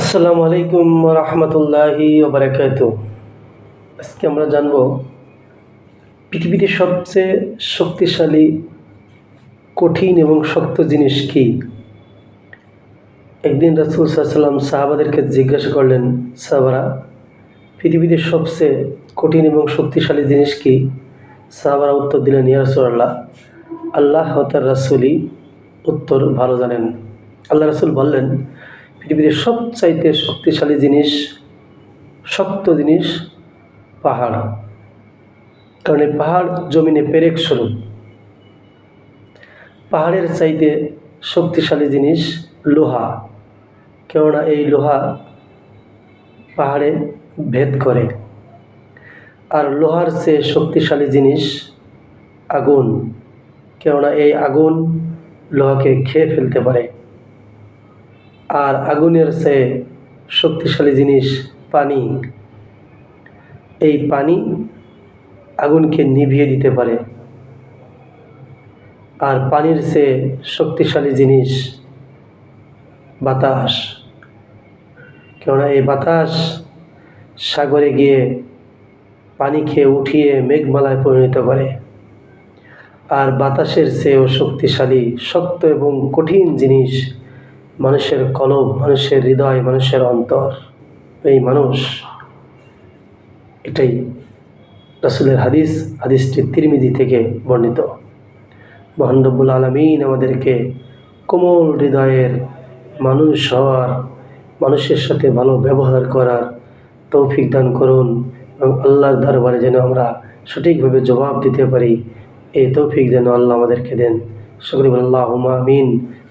আসসালামু আলাইকুম রহমতুল্লাহি ওবরাকাত আজকে আমরা জানব পৃথিবীতে সবচেয়ে শক্তিশালী, কঠিন এবং শক্ত জিনিস কি? একদিন রাসুল সাল্লাম সাহাবাদেরকে জিজ্ঞাসা করলেন, সাহাবারা, পৃথিবীতে সবচেয়ে কঠিন এবং শক্তিশালী জিনিস কি? সাহাবারা উত্তর দিলেন ইয়ারসুল্লাহ আল্লাহ তার রাসুলই উত্তর ভালো জানেন। আল্লাহ রাসুল বললেন পৃথিবীতে সবচাইতে শক্তিশালী জিনিস, শক্ত জিনিস পাহাড়। কারণ এই পাহাড় জমিনে পেরেক স্বরূপ। পাহাড়ের চাইতে শক্তিশালী জিনিস লোহা। কেননা এই লোহা পাহাড়ে ভেদ করে। আর লোহার চেয়ে শক্তিশালী জিনিস আগুন। কেননা এই আগুন লোহাকে খেয়ে ফেলতে পারে। আর আগুনের চেয়ে শক্তিশালী জিনিস পানি। এই পানি আগুনকে নিভিয়ে দিতে পারে। আর পানির চেয়ে শক্তিশালী জিনিস বাতাস। কেননা এই বাতাস সাগরে গিয়ে পানি খেয়ে উঠিয়ে মেঘমালায় পরিণত করে। আর বাতাসের চেয়েও শক্তিশালী, শক্ত এবং কঠিন জিনিস মানুষের কলব, মানুষের হৃদয়, মানুষের অন্তর। এই মানুষ এটাই রাসুলের হাদিস, হাদিসটি তিরমিদি থেকে বর্ণিত। মহানবুল আলমিন আমাদেরকে কোমল হৃদয়ের মানুষ হওয়ার, মানুষের সাথে ভালো ব্যবহার করার তৌফিক দান করুন এবং আল্লাহর দরবারে যেন আমরা সঠিকভাবে জবাব দিতে পারি, এই তৌফিক যেন আল্লাহ আমাদেরকে দেন। সকলে আল্লাহ আমিন।